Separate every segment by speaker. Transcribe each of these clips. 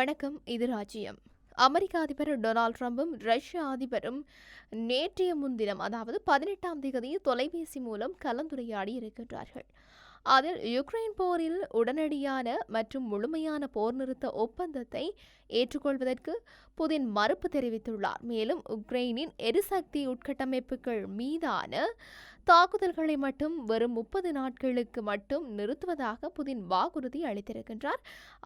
Speaker 1: வணக்கம் இது ராஜ்யம் அமெரிக்க அதிபர் டொனால்ட் ட்ரம்ப்பும் ரஷ்ய அதிபரும் நேற்றைய முன்தினம் அதாவது பதினெட்டாம் தேதி தொலைபேசி மூலம் கலந்துரையாடி இருக்கின்றார்கள் அதில் யுக்ரைன் போரில் உடனடியான மற்றும் முழுமையான போர் நிறுத்த ஒப்பந்தத்தை ஏற்றுக்கொள்வதற்கு புதின் மறுப்பு தெரிவித்துள்ளார் மேலும் உக்ரைனின் எரிசக்தி உட்கட்டமைப்புகள் மீதான தாக்குதல்களை மட்டும் வரும் முப்பது நாட்களுக்கு மட்டும் நிறுத்துவதாக புதின் வாக்குறுதி அளித்திருக்கின்றார்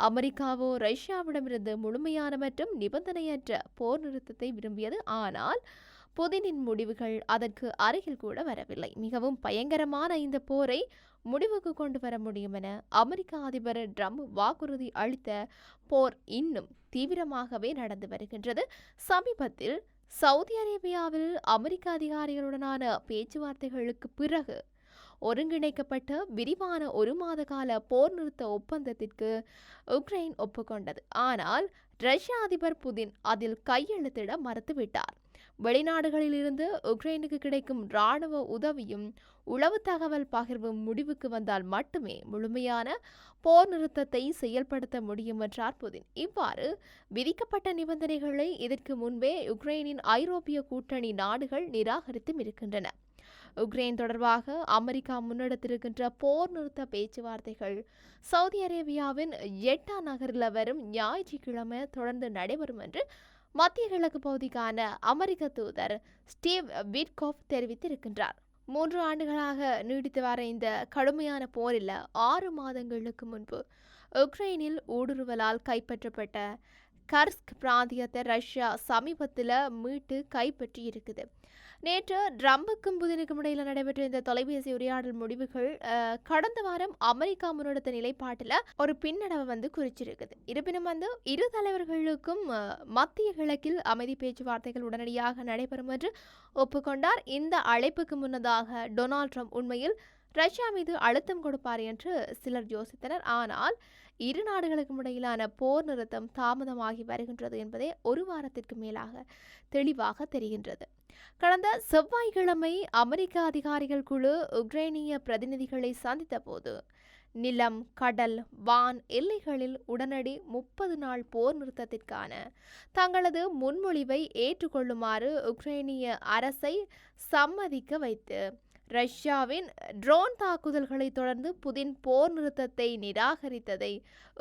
Speaker 1: அமெரிக்காவோ ரஷ்யாவிடமிருந்து முழுமையான மற்றும் நிபந்தனையற்ற போர் நிறுத்தத்தை விரும்பியது ஆனால் புதினின் முடிவுகள் அதற்கு அருகில் கூட வரவில்லை மிகவும் பயங்கரமான இந்த போரை முடிவுக்கு கொண்டு வர முடியும் என அமெரிக்க அதிபர் ட்ரம்ப் வாக்குறுதி அளித்த போர் இன்னும் தீவிரமாகவே நடந்து வருகின்றது சமீபத்தில் சவுதி அரேபியாவில் அமெரிக்க அதிகாரிகளுடனான பேச்சுவார்த்தைகளுக்கு பிறகு ஒருங்கிணைக்கப்பட்ட விரிவான ஒரு மாத கால போர் நிறுத்த ஒப்பந்தத்திற்கு உக்ரைன் ஒப்புக்கொண்டது ஆனால் ரஷ்ய அதிபர் புதின் அதில் கையெழுத்திட மறுத்துவிட்டார் வெளிநாடுகளிலிருந்து உக்ரைனுக்கு கிடைக்கும் இராணுவ உதவியும் உளவு தகவல் பகிர்வும் முடிவுக்கு வந்தால் மட்டுமே முழுமையான போர் நிறுத்தத்தை செயல்படுத்த முடியும் என்றார் புதின் இவ்வாறு விதிக்கப்பட்ட நிபந்தனைகளை இதற்கு முன்பே உக்ரைனின் ஐரோப்பிய கூட்டணி நாடுகள் நிராகரித்தும் இருக்கின்றன உக்ரைன் தொடர்பாக அமெரிக்கா முன்னெடுத்திருக்கின்ற போர் நிறுத்த பேச்சுவார்த்தைகள் சவுதி அரேபியாவின் எட்டா நகரில் வரும் ஞாயிற்றுக்கிழமை தொடர்ந்து நடைபெறும் என்று மத்திய கிழக்கு பகுதிக்கான அமெரிக்க தூதர் ஸ்டீவ் பிட்கோப் தெரிவித்திருக்கின்றார் மூன்று ஆண்டுகளாக நீடித்து வர இந்த கடுமையான போரில் ஆறு மாதங்களுக்கு முன்பு உக்ரைனில் ஊடுருவலால் கைப்பற்றப்பட்ட கர்ஸ்க் பிராந்தியத்தை ரஷ்யா சமீபத்தில் மீட்டு கைப்பற்றி இருக்குது நேற்று ட்ரம்புக்கும் புதினுக்கும் இடையில் நடைபெற்ற இந்த தொலைபேசி உரையாடல் முடிவுகள் கடந்த வாரம் அமெரிக்கா முன்னெடுத்த நிலைப்பாட்டில் ஒரு பின்னடைவை வந்து குறிச்சிருக்குது இருப்பினும் வந்து இரு தலைவர்களுக்கும் மத்திய கிழக்கில் அமைதி பேச்சுவார்த்தைகள் உடனடியாக நடைபெறும் என்று ஒப்புக்கொண்டார் இந்த அழைப்புக்கு முன்னதாக டொனால்ட் ட்ரம்ப் உண்மையில் ரஷ்யா மீது அழுத்தம் கொடுப்பார் என்று சிலர் யோசித்தனர் ஆனால் இரு நாடுகளுக்கும் இடையிலான போர் நிறுத்தம் தாமதமாகி வருகின்றது என்பதே ஒரு வாரத்திற்கு மேலாக தெளிவாக தெரிகின்றது கடந்த செவ்வாய்க்கிழமை அமெரிக்க அதிகாரிகள் குழு உக்ரைனிய பிரதிநிதிகளை சந்தித்த போது நிலம் கடல் வான் எல்லைகளில் உடனடி முப்பது நாள் போர் நிறுத்தத்திற்கான தங்களது முன்மொழிவை ஏற்றுக்கொள்ளுமாறு உக்ரைனிய அரசை சம்மதிக்க வைத்து ரஷ்யாவின் ட்ரோன் தாக்குதல்களை தொடர்ந்து புதின் போர் நிறுத்தத்தை நிராகரித்ததை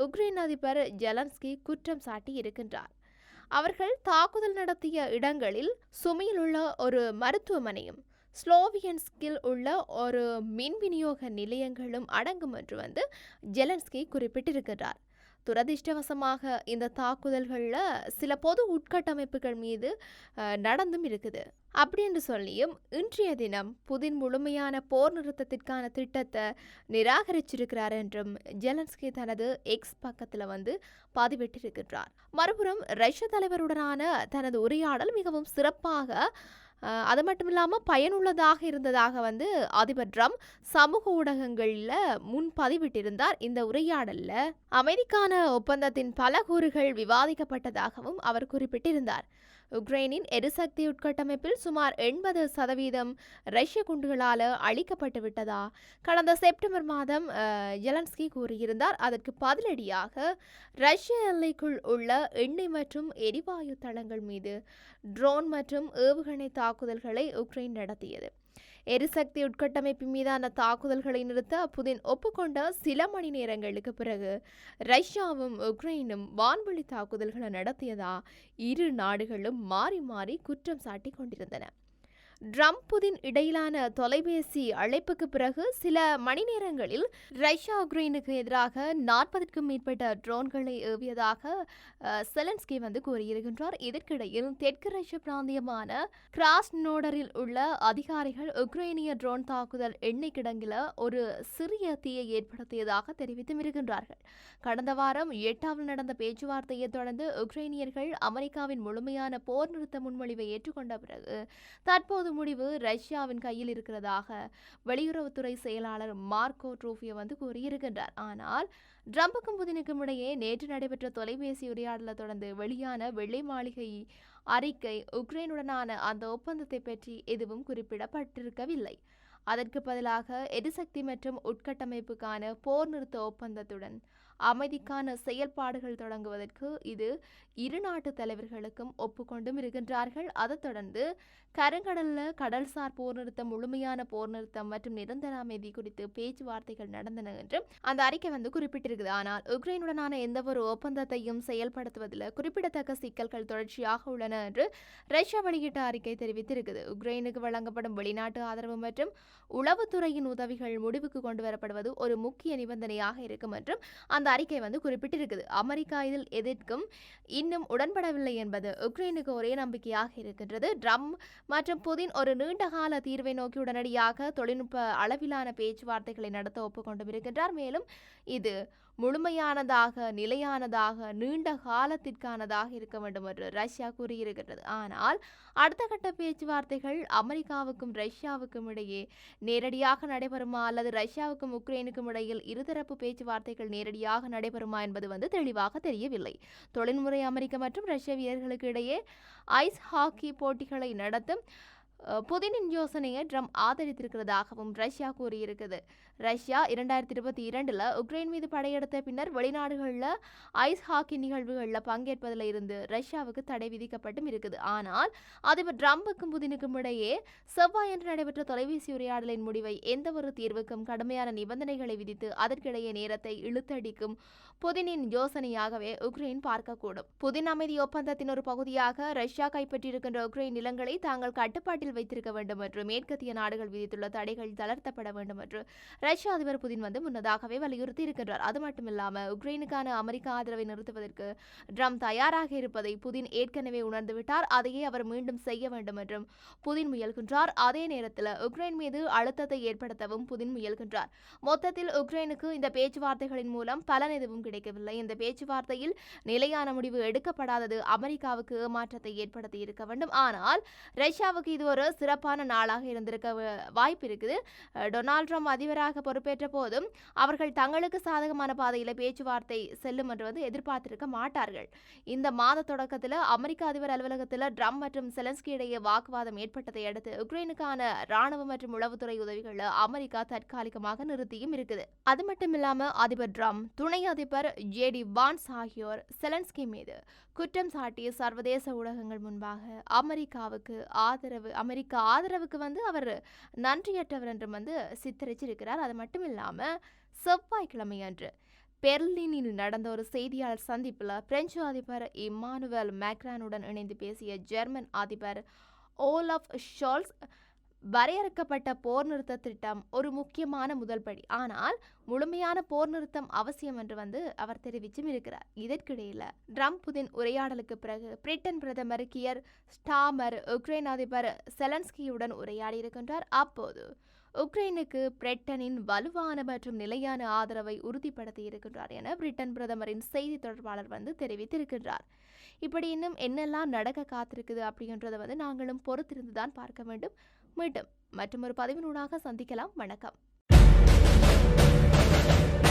Speaker 1: உக்ரைன் அதிபர் ஜெலன்ஸ்கி குற்றம் சாட்டி இருக்கின்றார் அவர்கள் தாக்குதல் நடத்திய இடங்களில் சுமையில் உள்ள ஒரு மருத்துவமனையும் ஸ்லோவியன்ஸ்கில் உள்ள ஒரு மின் விநியோக நிலையங்களும் அடங்கும் என்று வந்து ஜெலன்ஸ்கி குறிப்பிட்டிருக்கிறார் துரதிர்ஷ்டவசமாக இந்த தாக்குதல்களில் சில பொது உட்கட்டமைப்புகள் மீது நடந்தும் இருக்குது அப்படி என்று சொல்லியும் இன்றைய தினம் புதின் முழுமையான போர் நிறுத்தத்திற்கான திட்டத்தை நிராகரிச்சிருக்கிறார் என்றும் ஜெலன்ஸ்கி தனது எக்ஸ் பக்கத்தில் வந்து பதிவிட்டிருக்கின்றார் மறுபுறம் ரஷ்ய தலைவருடனான தனது உரையாடல் மிகவும் சிறப்பாக அது மட்டும் இல்லாமல் பயனுள்ளதாக இருந்ததாக வந்து அதிபர் ட்ரம்ப் சமூக ஊடகங்களில் முன்பதிவிட்டிருந்தார் இந்த உரையாடலில் அமெரிக்கான ஒப்பந்தத்தின் பல கூறுகள் விவாதிக்கப்பட்டதாகவும் அவர் குறிப்பிட்டிருந்தார் உக்ரைனின் எரிசக்தி உட்கட்டமைப்பில் சுமார் எண்பது சதவீதம் ரஷ்ய குண்டுகளால் அழிக்கப்பட்டு விட்டதா கடந்த செப்டம்பர் மாதம் ஜெலன்ஸ்கி கூறியிருந்தார் அதற்கு பதிலடியாக ரஷ்ய எல்லைக்குள் உள்ள எண்ணெய் மற்றும் எரிவாயு தளங்கள் மீது ட்ரோன் மற்றும் ஏவுகணை தாக்குதல்களை உக்ரைன் நடத்தியது எரிசக்தி உட்கட்டமைப்பு மீதான தாக்குதல்களை நிறுத்த புதின் ஒப்புக்கொண்ட சில மணி நேரங்களுக்கு பிறகு ரஷ்யாவும் உக்ரைனும் வான்வெளி தாக்குதல்களை நடத்தியதா இரு நாடுகளும் மாறி மாறி குற்றம் சாட்டி கொண்டிருந்தன ட்ரம்ப் புதின் இடையிலான தொலைபேசி அழைப்புக்கு பிறகு சில மணி நேரங்களில் ரஷ்யா உக்ரைனுக்கு எதிராக நாற்பதற்கும் மேற்பட்ட ட்ரோன்களை ஏவியதாக செலன்ஸ்கி வந்து கூறியிருக்கின்றார் இதற்கிடையில் தெற்கு ரஷ்ய பிராந்தியமான கிராஸ் நோடரில் உள்ள அதிகாரிகள் உக்ரைனிய ட்ரோன் தாக்குதல் எண்ணெய் கிடங்கில் ஒரு சிறிய தீயை ஏற்படுத்தியதாக தெரிவித்தும் இருக்கின்றார்கள் கடந்த வாரம் எட்டாவில் நடந்த பேச்சுவார்த்தையை தொடர்ந்து உக்ரைனியர்கள் அமெரிக்காவின் முழுமையான போர் நிறுத்த முன்மொழிவை ஏற்றுக்கொண்ட பிறகு தற்போது முடிவு ரஷ்யாவின் கையில் இருக்கிறதாக வெளியுறவுத்துறை செயலாளர் மார்க்கோ ட்ரூஃபியோ வந்து கூறியிருக்கின்றார் ஆனால் ட்ரம்புக்கும் புதினுக்கும் இடையே நேற்று நடைபெற்ற தொலைபேசி உரையாடலை தொடர்ந்து வெளியான வெள்ளை மாளிகை அறிக்கை உக்ரைனுடனான அந்த ஒப்பந்தத்தை பற்றி எதுவும் குறிப்பிடப்பட்டிருக்கவில்லை அதற்கு பதிலாக எரிசக்தி மற்றும் உட்கட்டமைப்புக்கான போர் நிறுத்த ஒப்பந்தத்துடன் அமைதிக்கான செயல்பாடுகள் தொடங்குவதற்கு இது இரு நாட்டு தலைவர்களுக்கும் ஒப்புக்கொண்டும் இருக்கின்றார்கள் அதைத் தொடர்ந்து கருங்கடலில் கடல்சார் போர் நிறுத்தம் முழுமையான போர் நிறுத்தம் மற்றும் நிரந்தர அமைதி குறித்து பேச்சுவார்த்தைகள் நடந்தன என்று அந்த அறிக்கை வந்து குறிப்பிட்டிருக்குது ஆனால் உக்ரைனுடனான எந்த ஒரு ஒப்பந்தத்தையும் செயல்படுத்துவதில் குறிப்பிடத்தக்க சிக்கல்கள் தொடர்ச்சியாக உள்ளன என்று ரஷ்யா வெளியிட்ட அறிக்கை தெரிவித்திருக்குது உக்ரைனுக்கு வழங்கப்படும் வெளிநாட்டு ஆதரவு மற்றும் உளவுத்துறையின் உதவிகள் முடிவுக்கு கொண்டு வரப்படுவது ஒரு முக்கிய நிபந்தனையாக இருக்கும் என்றும் அந்த அறிக்கை வந்து குறிப்பிட்டிருக்குது அமெரிக்கா இதில் எதிர்க்கும் இன்னும் உடன்படவில்லை என்பது உக்ரைனுக்கு ஒரே நம்பிக்கையாக இருக்கின்றது ட்ரம் மற்றும் புதின் ஒரு நீண்டகால தீர்வை நோக்கி உடனடியாக தொழில்நுட்ப அளவிலான பேச்சுவார்த்தைகளை நடத்த ஒப்புக்கொண்டு இருக்கின்றார் மேலும் இது முழுமையானதாக நிலையானதாக நீண்ட காலத்திற்கானதாக இருக்க வேண்டும் என்று ரஷ்யா கூறியிருக்கிறது ஆனால் அடுத்த கட்ட பேச்சுவார்த்தைகள் அமெரிக்காவுக்கும் ரஷ்யாவுக்கும் இடையே நேரடியாக நடைபெறுமா அல்லது ரஷ்யாவுக்கும் உக்ரைனுக்கும் இடையில் இருதரப்பு பேச்சுவார்த்தைகள் நேரடியாக நடைபெறுமா என்பது வந்து தெளிவாக தெரியவில்லை தொழில்முறை அமெரிக்க மற்றும் ரஷ்ய வீரர்களுக்கு இடையே ஐஸ் ஹாக்கி போட்டிகளை நடத்தும் புதினின் யோசனையை ட்ரம்ப் ஆதரித்திருக்கிறதாகவும் ரஷ்யா கூறியிருக்குது ரஷ்யா இரண்டாயிரத்தி இருபத்தி இரண்டில் உக்ரைன் மீது படையெடுத்த பின்னர் வெளிநாடுகளில் ஐஸ் ஹாக்கி நிகழ்வுகளில் பங்கேற்பதில் இருந்து ரஷ்யாவுக்கு தடை விதிக்கப்பட்டும் இருக்குது ஆனால் அதிபர் ட்ரம்புக்கும் புதினுக்கும் இடையே செவ்வாயன்று நடைபெற்ற தொலைபேசி உரையாடலின் முடிவை எந்த ஒரு தீர்வுக்கும் கடுமையான நிபந்தனைகளை விதித்து அதற்கிடையே நேரத்தை இழுத்தடிக்கும் புதினின் யோசனையாகவே உக்ரைன் பார்க்கக்கூடும் புதின் அமைதி ஒப்பந்தத்தின் ஒரு பகுதியாக ரஷ்யா கைப்பற்றியிருக்கின்ற உக்ரைன் நிலங்களை தாங்கள் கட்டுப்பாட்டில் வைத்திருக்க வேண்டும் என்று மேற்கத்திய நாடுகள் விதித்துள்ள தடைகள் தளர்த்தப்பட வேண்டும் என்று ரஷ்ய அதிபர் புதின் வந்து முன்னதாகவே வலியுறுத்தி இருக்கின்றார் அது மட்டுமில்லாமல் உக்ரைனுக்கான அமெரிக்க ஆதரவை நிறுத்துவதற்கு ட்ரம்ப் தயாராக இருப்பதை புதின் ஏற்கனவே உணர்ந்துவிட்டார் அதையே அவர் மீண்டும் செய்ய வேண்டும் என்றும் புதின் முயல்கின்றார் அதே நேரத்தில் உக்ரைன் மீது அழுத்தத்தை ஏற்படுத்தவும் புதின் முயல்கின்றார் மொத்தத்தில் உக்ரைனுக்கு இந்த பேச்சுவார்த்தைகளின் மூலம் பலன் எதுவும் கிடைக்கவில்லை இந்த பேச்சுவார்த்தையில் நிலையான முடிவு எடுக்கப்படாதது அமெரிக்காவுக்கு ஏமாற்றத்தை ஏற்படுத்தி இருக்க வேண்டும் ஆனால் ரஷ்யாவுக்கு இது ஒரு ஒரு சிறப்பான நாளாக இருந்திருக்க வாய்ப்பு இருக்குது டொனால்ட் ட்ரம்ப் அதிபராக பொறுப்பேற்ற போதும் அவர்கள் தங்களுக்கு சாதகமான பாதையில் பேச்சுவார்த்தை செல்லும் என்று வந்து எதிர்பார்த்திருக்க மாட்டார்கள் இந்த மாத தொடக்கத்தில் அமெரிக்க அதிபர் அலுவலகத்தில் ட்ரம்ப் மற்றும் செலன்ஸ்கி இடையே வாக்குவாதம் ஏற்பட்டதை அடுத்து உக்ரைனுக்கான ராணுவ மற்றும் உளவுத்துறை உதவிகளை அமெரிக்கா தற்காலிகமாக நிறுத்தியும் இருக்குது அது மட்டும் இல்லாமல் அதிபர் ட்ரம்ப் துணை அதிபர் ஜேடி வான்ஸ் ஆகியோர் செலன்ஸ்கி மீது குற்றம் சாட்டி சர்வதேச ஊடகங்கள் முன்பாக அமெரிக்காவுக்கு ஆதரவு அமெரிக்க ஆதரவுக்கு வந்து அவர் நன்றியற்றவர் என்று வந்து சித்தரிச்சிருக்கிறார் அது மட்டும் இல்லாமல் செவ்வாய்க்கிழமை அன்று பெர்லினில் நடந்த ஒரு செய்தியாளர் சந்திப்பில் பிரெஞ்சு அதிபர் இம்மானுவேல் மேக்ரானுடன் இணைந்து பேசிய ஜெர்மன் அதிபர் ஓலஃப் ஷால்ஸ் வரையறுக்கப்பட்ட போர் நிறுத்த திட்டம் ஒரு முக்கியமான முதல் படி ஆனால் முழுமையான போர் நிறுத்தம் அவசியம் என்று வந்து அவர் தெரிவிச்சும் இருக்கிறார் இதற்கிடையில் ட்ரம்ப் புதின் உரையாடலுக்கு பிறகு பிரிட்டன் பிரதமர் கியர் ஸ்டாமர் உக்ரைன் அதிபர் செலன்ஸ்கியுடன் உரையாடி இருக்கின்றார் அப்போது உக்ரைனுக்கு பிரிட்டனின் வலுவான மற்றும் நிலையான ஆதரவை உறுதிப்படுத்தியிருக்கின்றார் என பிரிட்டன் பிரதமரின் செய்தி தொடர்பாளர் வந்து தெரிவித்திருக்கின்றார் இப்படி இன்னும் என்னெல்லாம் நடக்க காத்திருக்குது அப்படின்றத வந்து நாங்களும் பொறுத்திருந்துதான் பார்க்க வேண்டும் மீண்டும் மற்றும் ஒரு பதிவினூடாக சந்திக்கலாம் வணக்கம்